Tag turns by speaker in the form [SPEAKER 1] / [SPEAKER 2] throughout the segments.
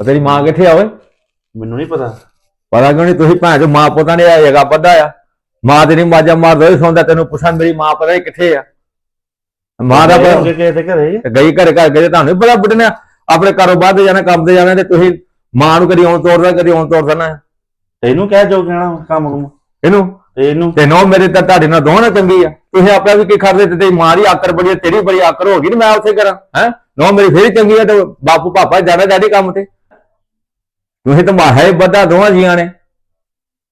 [SPEAKER 1] ਉਹ ਤੇਰੀ ਮਾਂ ਕਿੱਥੇ ਆ ਓਏ?
[SPEAKER 2] ਮੈਨੂੰ ਨਹੀਂ ਪਤਾ।
[SPEAKER 1] ਪਤਾ ਕਿਉਂ ਨਹੀਂ? ਤੁਸੀਂ ਭੈਣ ਚੋ ਮਾਂ ਪੁੱਤਾਂ ਨੇ ਆ ਜਗਾ ਬੱਧਾ ਆ। ਮਾਂ ਤੇਰੀ ਮਾਜਾ ਮਾਰਦਾ ਹੀ ਸੌਂਦਾ ਤੈਨੂੰ ਪੁੱਛਾਂ ਮੇਰੀ ਮਾਂ ਪਤਾ ਨਹੀਂ ਕਿੱਥੇ ਆ। ਮਾਂ ਦਾ ਪਤਾ
[SPEAKER 2] ਕਿਸੇ ਦੇ ਘਰੇ।
[SPEAKER 1] ਗਈ ਘਰ ਘਰ ਗਏ ਤੁਹਾਨੂੰ ਨੀ ਪਤਾ ਬੁੱਢੇ ਨੇ ਆਪਣੇ ਕਾਰੋਬਾਰ ਤੇ ਜਾਣਾ ਕੰਮ ਤੇ ਜਾਣਾ ਤੇ ਤੁਸੀਂ ਮਾਂ ਨੂੰ ਕਦੀ ਆਉਣ ਤੋੜਦਾ ਕਦੀ ਆਉਣ ਤੋੜ ਦੇਣਾ।
[SPEAKER 2] ਤੈਨੂੰ ਕਹਿ ਜੋ ਕਹਿਣਾ ਕੰਮ ਨੂੰ।
[SPEAKER 1] ਇਹਨੂੰ?
[SPEAKER 2] ਤੇ ਇਹਨੂੰ
[SPEAKER 1] ਤੇ ਨੋ ਮੇਰੇ ਤਾਂ ਤੁਹਾਡੇ ਨਾਲ ਦੋਹਾਂ ਨਾਲ ਚੰਗੀ ਆ। ਤੁਸੀਂ ਆਪਣਾ ਵੀ ਕੀ ਕਰਦੇ ਤੇ ਤੇਰੀ ਮਾਂ ਦੀ ਆਕਰ ਬੜੀ ਤੇਰੀ ਬੜੀ ਆਕਰ ਹੋ ਗਈ ਤੇ ਮੈਂ ਉੱਥੇ ਕਰਾਂ ਹੈ? ਨੋ ਮੇਰੀ ਫੇਰ ਚੰਗੀ ਆ ਤੇ ਬਾਪੂ ਪਾਪਾ ਜਾਣਾ ਡੈਡੀ ਕੰਮ ਤੇ। ਤੁਸੀਂ ਤਾਂ ਮਾਂ ਹੈ ਬੱਦਾ ਦੋਹਾਂ ਜੀਆਂ ਨੇ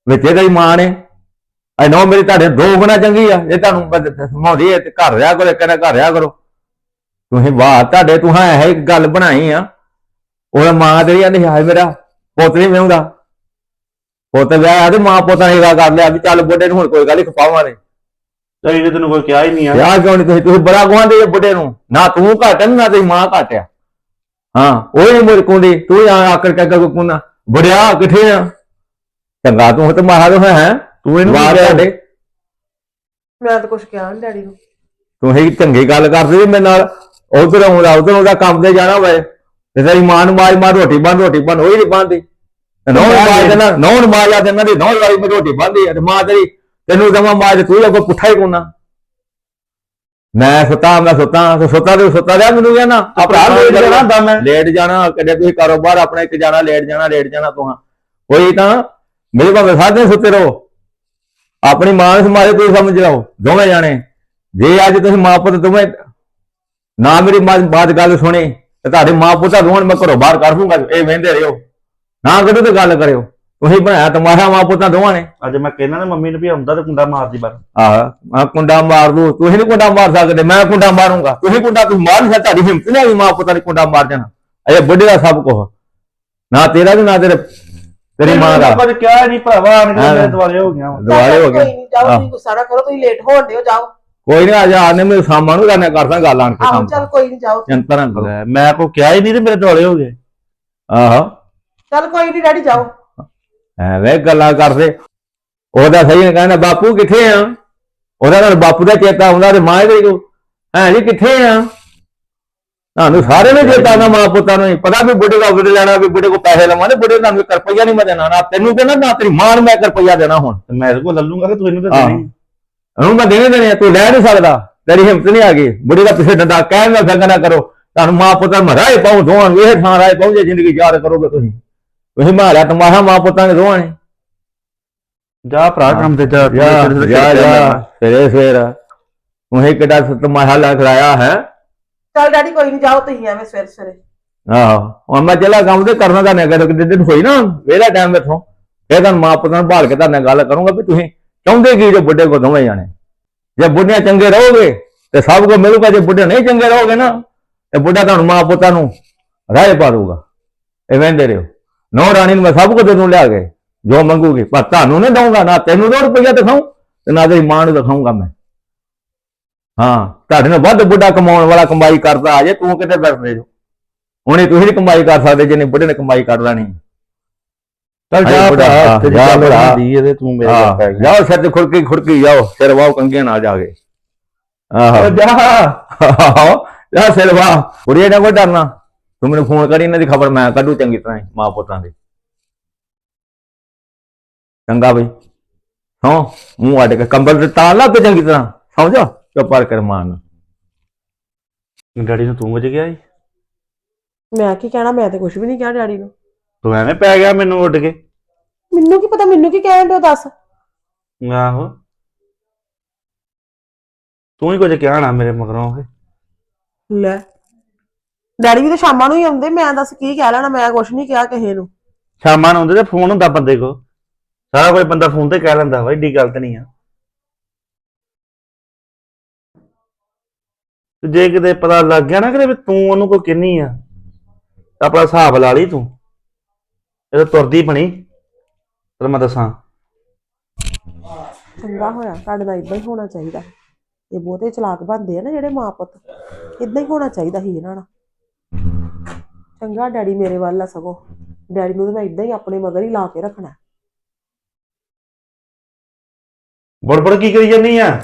[SPEAKER 1] ਵਿੱਚ ਤੇਰੀ ਮਾਂ ਨੇ ਐ ਨੋ ਮੇਰੀ ਤੁਹਾਡੇ ਦੋ ਗੁਣਾ ਚੰਗੀ ਆ ਇਹ ਤੁਹਾਨੂੰ ਸਮਾਉਂਦੀ ਹੈ ਤੇ ਘਰ ਰਿਆ ਕਰੋ ਇੱਕ ਨਾ ਘਰ ਰਿਆ ਕਰੋ। ਤੁਸੀਂ ਵਾਹ ਤੁਹਾਡੇ ਤੂੰ ਹੈ ਇੱਕ ਗੱਲ ਬਣਾਈ ਆ। ਉਹ ਮਾਂ ਤੇਰੀ ਆਂਦੀ ਹਾਏ ਮੇਰਾ ਪੁੱਤ ਨਹੀਂ ਵਿਆਹੁੰਦਾ। ਪੁੱਤ ਵਿਆਹ ਤੇ ਮਾਂ ਪੁੱਤਾਂ ਨੇ ਗੱਲ ਕਰ ਲਿਆ ਵੀ ਚੱਲ ਬੁੱਢੇ ਨੂੰ ਹੁਣ ਕੋਈ ਗੱਲ ਹੀ ਖਪਾਵਾਂ ਨੇ
[SPEAKER 2] ਤੇਰੀ ਨੇ ਤੈਨੂੰ ਕੋਈ ਕਿਹਾ ਹੀ ਨਹੀਂ ਆ।
[SPEAKER 1] ਵਿਆਹ ਕਿਉਂ ਨਹੀਂ ਤੁਸੀਂ? ਤੁਸੀਂ ਬੜਾ ਗਵਾਂਦੇ ਬੁੱਢੇ ਨੂੰ। ਨਾ ਤੂੰ ਘੱਟ ਨਾ ਤੇਰੀ ਮਾਂ ਘੱਟ ਆ ਹਾਂ ਉਹ ਨਹੀਂ ਮੁਰ ਕੁੰਦੀ ਤੂੰ ਆ ਆਕਰ ਕੇ ਕੋ ਕੁਨਾ ਬੜਿਆ ਕਿੱਥੇ ਆ? ਚੰਗਾ ਤੂੰ ਤੇ ਮਾਰਾ ਤੂੰ ਹੈ?
[SPEAKER 2] ਤੂੰ ਇਹਨੂੰ
[SPEAKER 1] ਬਾਹਰ
[SPEAKER 3] ਮੈਂ ਤਾਂ ਕੁਝ ਕਿਹਾ ਨਹੀਂ ਡੈਡੀ ਨੂੰ।
[SPEAKER 1] ਤੂੰ ਹੀ ਚੰਗੀ ਗੱਲ ਕਰਦੇ ਮੇਰੇ ਨਾਲ। ਉਧਰ ਆਉਂਦਾ ਉਧਰ ਆਉਂਦਾ ਕੰਮ ਤੇ ਜਾਣਾ ਹੋਵੇ ਤੇ ਤੇਰੀ ਮਾਂ ਨੂੰ ਮਾਰ ਮਾਰ ਰੋਟੀ ਬੰਨ ਰੋਟੀ ਬੰਨ ਹੋਈ ਨਹੀਂ ਬੰਨਦੀ। ਨੌਂ ਮਾਰ ਦੇਣਾ ਨੌਂ ਮਾਰ ਜਾ ਦੇਣਾ ਦੀ ਨੌਂ ਵਾਰੀ ਮੇਰੀ ਰੋਟੀ ਬੰਨਦੀ ਆ ਤੇ ਮਾਂ ਤੇਰੀ ਤੈਨੂੰ ਦਮਾ ਮਾਰ ਤੇ ਤੂੰ ਲੱਗੋ ਪੁੱਠਾ ਹੀ ਕੋਨਾ ਮੈਂ ਸੁੱਤਾ ਮੈਂ ਸੁੱਤਾ ਤੇ ਸੁੱਤਾ ਤੇ ਸੁੱਤਾ ਰਿਹਾ ਮੈਨੂੰ ਕਹਿੰਦਾ ਆ ਭਰਾ ਲੇਟ ਜਾਣਾ
[SPEAKER 2] ਹੁੰਦਾ ਮੈਂ
[SPEAKER 1] ਲੇਟ ਜਾਣਾ ਕਦੇ ਤੁਸੀਂ ਕਾਰੋਬਾਰ ਆਪਣਾ ਇੱਕ ਜਾਣਾ ਲੇਟ ਜਾਣਾ ਲੇਟ ਜਾਣਾ ਤੁਹਾਂ ਕੋਈ ਤਾਂ ਮੇਰੇ ਭਾਵੇਂ ਸਾਧੇ ਸੁੱਤੇ ਰਹੋ। ਆਪਣੀ ਮਾਂ ਨੂੰ ਮਾਰੇ ਤੁਸੀਂ ਸਮਝ ਲਓ ਦੋਵੇਂ ਜਾਣੇ। ਜੇ ਅੱਜ ਤੁਸੀਂ ਮਾਂ ਪੁੱਤ ਦੋਵੇਂ ਨਾ ਮੇਰੀ ਮਾਂ ਬਾਤ ਗੱਲ ਸੁਣੀ ਤੇ ਤੁਹਾਡੇ ਮਾਂ ਪੁੱਤਾਂ ਦੋਵਾਂ ਮੈਂ ਘਰੋਂ ਬਾਹਰ ਕਰ ਦੂੰਗਾ ਇਹ ਵਹਿੰਦੇ ਰਹੋ। ਨਾ ਕਦੋਂ ਤੇ ਗੱਲ ਕਰਿਓ। ਤੁਸੀਂ ਬਣਾਇਆ ਤੁਹਾਡਾ ਮਾਂ ਪੁੱਤਾਂ ਦੋਵਾਂ ਨੇ।
[SPEAKER 2] ਅੱਜ ਮੈਂ ਕਹਿਣਾ ਨਾ ਮੰਮੀ ਨੂੰ ਵੀ ਆਉਂਦਾ ਤੇ ਕੁੰਡਾ ਮਾਰਦੀ ਬਾਰ
[SPEAKER 1] ਆਹ ਮੈਂ ਕੁੰਡਾ ਮਾਰ ਦੂ ਤੁਸੀਂ ਨਹੀਂ ਕੁੰਡਾ ਮਾਰ ਸਕਦੇ ਮੈਂ ਕੁੰਡਾ ਮਾਰੂੰਗਾ। ਤੁਸੀਂ ਕੁੰਡਾ ਤੁਸੀਂ ਮਾਰ ਨਹੀਂ ਸਕਦੇ ਤੁਹਾਡੀ ਹਿੰਮਤ ਨਹੀਂ ਹੈਗੀ ਮਾਂ ਪੁੱਤਾਂ ਨੇ ਕੁੰਡਾ ਮਾਰ ਜਾਣਾ ਇਹ ਬੁੱਢੇ ਦਾ ਸਭ ਕੁਝ ਨਾ ਤੇਰਾ ਵੀ ਨਾ ਤੇਰੇ ਤੇਰੀ ਮਾਂ ਦਾ।
[SPEAKER 2] ਪਰ ਕਿਹਾ ਨਹੀਂ ਭਰਾਵਾ ਆਣ ਕੇ ਦੁਆਲੇ ਹੋ ਗਿਆ।
[SPEAKER 1] ਦੁਆਲੇ ਹੋ
[SPEAKER 3] ਕੋਈ
[SPEAKER 1] ਗਏ
[SPEAKER 3] ਨਹੀਂ ਜਾਓ। ਤੁਸੀਂ ਗੁੱਸਾ ਨਾ ਕਰੋ ਤੁਸੀਂ ਲੇਟ ਹੋਣ ਦਿਓ ਜਾਓ।
[SPEAKER 1] ਕੋਈ ਨਹੀਂ ਆ ਜਾ ਆਨੇ ਮੇਰੇ ਸਾਮਾਂ ਨੂੰ ਕਰਨਾ ਕਰਦਾ ਗੱਲ ਆਣ ਕੇ ਕੰਮ
[SPEAKER 3] ਚੱਲ ਕੋਈ ਨਹੀਂ ਜਾਓ।
[SPEAKER 1] ਚਿੰਤਾ ਨਾ ਕਰੋ
[SPEAKER 2] ਮੈਂ ਕੋ ਕਿਹਾ ਹੀ ਨਹੀਂ ਤੇ ਮੇਰੇ ਦੁਆਲੇ ਹੋ ਗਏ।
[SPEAKER 1] ਆਹੋ।
[SPEAKER 3] ਚੱਲ ਕੋਈ ਨਹੀਂ ਡੈਡੀ ਜਾਓ।
[SPEAKER 1] ਐਵੇਂ ਗੱਲਾਂ ਕਰਦੇ। ਉਹਦਾ ਸਹੀ ਹੈ ਕਹਿੰਦਾ ਬਾਪੂ ਕਿੱਥੇ ਆ? ਉਹਦਾ ਨਾਲ ਬਾਪੂ ਦਾ ਚੇਤਾ ਆਉਂਦਾ ਤੇ ਮਾਂ ਦੇ ਕੋ ਹੈ ਜੀ ਕਿੱਥੇ ਆ? ਤੁਹਾਨੂੰ ਸਾਰੇ ਨੂੰ ਚੇਤਾ ਨਾ ਮਾਂ ਪੁੱਤਾਂ ਨੂੰ। ਪਤਾ ਵੀ ਬੁੱਢੇ ਦਾ ਬੁੱਢੇ ਲੈਣਾ ਵੀ ਬੁੱਢੇ ਕੋ ਪੈਸੇ ਲਵਾਂ ਤੇ ਬੁੱਢੇ ਤੁਹਾਨੂੰ ਇੱਕ ਰੁਪਈਆ ਨਹੀਂ ਮੈਂ ਦੇਣਾ ਨਾ ਤੈਨੂੰ ਦੇਣਾ ਨਾ ਤੇਰੀ ਮਾਂ ਨੂੰ ਮੈਂ ਇੱਕ ਰੁਪਈਆ ਦੇਣਾ ਹੁਣ।
[SPEAKER 2] ਤੇ ਮੈਂ ਇਹਦੇ ਕੋਲ ਲੈ ਲੂੰਗਾ ਕਿ ਤੂੰ ਇਹਨੂੰ ਤੇ। ਦੇਣੀ।
[SPEAKER 1] ਉਹਨੂੰ ਮੈਂ ਦੇਣੇ ਦੇਣੇ ਤੂੰ ਲੈ ਨਹੀਂ ਸਕਦਾ। ਤੇਰੀ ਹਿੰਮਤ ਨਹੀਂ ਆ ਗਈ ਬੁੱਢੇ ਦਾ ਪਿੱਛੇ ਡੰਡਾ ਕਹਿਣ ਦਾ ਸੰਗ ਨਾ ਕਰੋ। ਤੁਹਾਨੂੰ ਮਾਂ ਪੁੱਤਾਂ ਮਰਾਏ ਪਾਉ ਦੋਵਾਂ ਨੂੰ ਇਹ ਥਾਂ ਰਾਏ ਪਹੁੰਚੇ ਜ਼ਿੰਦਗੀ ਯਾਦ ਕਰੋਗੇ ਤੁਸੀਂ। ਤੁਸੀਂ ਮਾਰਿਆ ਤੁਹਾਡਾ ਮਾਂ ਪੁੱਤਾਂ ਨੇ ਦੋਵਾਂ ਨੇ।
[SPEAKER 2] ਜਾ ਭਰਾ ਕੰਮ ਤੇ ਜਾ
[SPEAKER 1] ਜਾ ਜਾ ਜਾ। ਸਵੇਰੇ ਸਵੇਰ। ਤੂੰ ਹੀ ਕਿੱਡਾ ਤਮਾਸ਼ਾ ਲਾ ਖੜਾਇਆ ਹੈ।
[SPEAKER 3] ਚੱਲ ਡੈਡੀ ਕੋਈ ਨਹੀਂ ਜਾਓ ਤੁਸੀਂ ਐਵੇਂ ਸਵੇਰੇ ਸਵੇਰੇ।
[SPEAKER 1] ਆਹੋ। ਹੁਣ ਮੈਂ ਚੱਲਾ ਕੰਮ ਤੇ ਕਰਨਾ ਤਾਂ ਨਹੀਂ ਕਿ ਦਿਨ ਹੋਈ ਨਾ ਵੇਲਾ ਟਾਈਮ ਮੇਥੋਂ ਇਹ ਤਾਂ ਮਾਂ ਪੁੱਤਾਂ ਨੂੰ ਭਾਲ ਕੇ ਤਾਂ ਗੱਲ ਕਰੂੰਗਾ ਵੀ ਤੁਸੀਂ ਚਾਹੁੰਦੇ ਕੀ ਜੋ ਬੁੱਢੇ ਕੋ ਦੋਵੇਂ ਜਾਣੇ। ਜੇ ਬੁੱਢੇ ਚੰਗੇ ਰਹੋਗੇ ਤੇ ਸਭ ਕੋ ਮਿਲੂਗਾ ਜੇ ਬੁੱਢੇ ਨਹੀਂ ਚੰਗੇ ਰਹੋਗੇ ਨਾ ਤੇ ਬੁੱਢਾ ਤੁਹਾਨੂੰ ਮਾਂ ਪੁੱਤਾਂ ਨੂੰ ਰਾਏ ਪਾ ਦੂਗਾ ਇਹ ਵਹਿੰਦੇ ਰਹੋ। ਨੌ ਰਾਣੀ ਨੂੰ ਮੈਂ ਸਭ ਕੁਝ ਦੂੰ ਲਿਆ ਕੇ ਜੋ ਮੰਗੂਗੀ ਪਰ ਤੁਹਾਨੂੰ ਨਹੀਂ ਦਊਂਗਾ ਨਾ ਤੈਨੂੰ ਦੋ ਰੁਪਈਆ ਦਿਖਾਉਂ ਤੇ ਨਾ ਤੇਰੀ ਮਾਂ ਨੂੰ ਦਿਖਾਉਂਗਾ ਮੈਂ। ਹਾਂ ਤੁਹਾਡੇ ਨਾਲ ਵੱਧ ਬੁੱਢਾ ਕਮਾਉਣ ਵਾਲਾ ਕਮਾਈ ਕਰਦਾ ਆ ਜੇ ਤੂੰ ਕਿਤੇ ਬੈਠਦੇ ਜੋ ਹੁਣੇ ਤੁਸੀਂ ਨਹੀਂ ਕਮਾਈ ਕਰ ਸਕਦੇ ਜਿੰਨੇ ਬੁੱਢੇ ਨੇ ਕਮਾਈ ਕਰ ਲੈਣੀ।
[SPEAKER 2] ਚੱਲ ਜਾ ਭਰਾ ਤੇ
[SPEAKER 1] ਜਾ
[SPEAKER 2] ਜਾ
[SPEAKER 1] ਭਰਾ।
[SPEAKER 2] ਦੀ ਇਹਦੇ ਤੂੰ ਮੇਰੇ ਕੋਲ ਪੈ ਗਿਆ
[SPEAKER 1] ਜਾਓ ਸਿਰ ਤੇ ਖੁਰਕੀ ਖੁਰਕੀ ਜਾਓ ਸਿਰ ਵਾਓ ਕੰਗੇ ਨਾਲ ਜਾ ਕੇ। ਆਹੋ।
[SPEAKER 2] ਜਾ।
[SPEAKER 1] ਜਾ ਸਿਰ ਵਾਹ। ਕੁੜੀਏ ਨਾ ਕੋਈ ਡਰਨਾ। ਤੂੰ ਮੈਨੂੰ ਫੋਨ ਕਰੀ ਇਹਨਾਂ ਦੀ ਖਬਰ ਮੈਂ ਕੱਢੂ ਚੰਗੀ ਤਰ੍ਹਾਂ ਮਾਂ ਪੁੱਤਾਂ ਦੀ। ਚੰਗਾ ਬਈ। ਹਾਂ ਮੂੰਹ ਅੱਡ ਕੇ ਕੰਬਲ ਤੇ ਤਾਂ ਲਾ ਤੇ ਚੰਗੀ ਤਰ੍ਹਾਂ ਸਮਝੋ ਚੁੱਪ ਕਰ ਮਾਨ
[SPEAKER 2] ਡੈਡੀ ਨੂੰ ਤੂੰ ਵਜ ਗਿਆ ਈ
[SPEAKER 3] ਮੈਂ ਕੀ ਕਹਿਣਾ ਮੈਂ ਤਾਂ ਕੁਝ ਵੀ ਨਹੀਂ ਕਿਹਾ ਡੈਡੀ ਨੂੰ।
[SPEAKER 2] ਤੂੰ ਐਵੇਂ ਪੈ ਗਿਆ ਮੈਨੂੰ ਉੱਡ ਕੇ?
[SPEAKER 3] ਮੈਨੂੰ ਕੀ ਪਤਾ ਮੈਨੂੰ ਕੀ ਕਹਿਣ ਦਿਓ ਦੱਸ।
[SPEAKER 2] ਆਹੋ। ਤੂੰ ਹੀ ਕੁਝ ਕਿਹਾ ਨਾ ਮੇਰੇ ਮਗਰੋਂ ਇਹ।
[SPEAKER 3] ਲੈ ਡੈਡੀ ਵੀ ਤਾਂ ਸ਼ਾਮਾਂ ਨੂੰ ਹੀ ਆਉਂਦੇ ਮੈਂ ਦੱਸ ਕੀ ਕਹਿ ਲੈਣਾ ਮੈਂ ਕੁਝ ਨਹੀਂ ਕਿਹਾ ਕਿਸੇ ਨੂੰ।
[SPEAKER 2] ਸ਼ਾਮਾਂ ਨੂੰ ਆਉਂਦੇ ਤੇ ਫੋਨ ਹੁੰਦਾ ਬੰਦੇ ਕੋ ਸਾਰਾ ਕੋਈ ਬੰਦਾ ਫੋਨ ਤੇ ਕਹਿ ਲੈਂਦਾ ਵਾ ਏਡੀ ਗੱਲ ਤੇ ਨਹੀਂ ਆ। ਤੇ ਜੇ ਕਿਤੇ ਪਤਾ ਲੱਗ ਗਿਆ ਨਾ ਕਿ ਵੀ ਤੂੰ ਉਹਨੂੰ ਕੋਈ ਕਿੰਨੀ ਆ ਤਾਂ ਆਪਣਾ ਹਿਸਾਬ ਲਾ ਲਈ ਤੂੰ। ਇਹ ਤਾਂ ਤੁਰਦੀ ਬਣੀ। ਤੈਨੂੰ ਮੈਂ ਦੱਸਾਂ।
[SPEAKER 3] ਚੰਗਾ ਹੋਇਆ ਤੁਹਾਡੇ ਨਾਲ ਇਦਾਂ ਹੀ ਹੋਣਾ ਚਾਹੀਦਾ। ਇਹ ਬਹੁਤੇ ਚਲਾਕ ਬਣਦੇ ਆ ਨਾ ਜਿਹੜੇ ਮਾਂ ਪੁੱਤ ਇਦਾਂ ਹੀ ਹੋਣਾ ਚਾਹੀਦਾ ਸੀ ਇਹਨਾਂ ਨਾਲ। ਚੰਗਾ, ਡੈਡੀ ਮੇਰੇ ਵੱਲ ਆ ਸਗੋਂ। ਡੈਡੀ ਨੂੰ ਤਾਂ ਮੈਂ ਇਦਾਂ ਹੀ ਆਪਣੇ ਮਗਰ ਹੀ ਲਾ ਕੇ ਰੱਖਣਾ।
[SPEAKER 2] ਬੜਬੜ ਕੀ ਕਰੀ ਜਾਂਦੀ ਆ?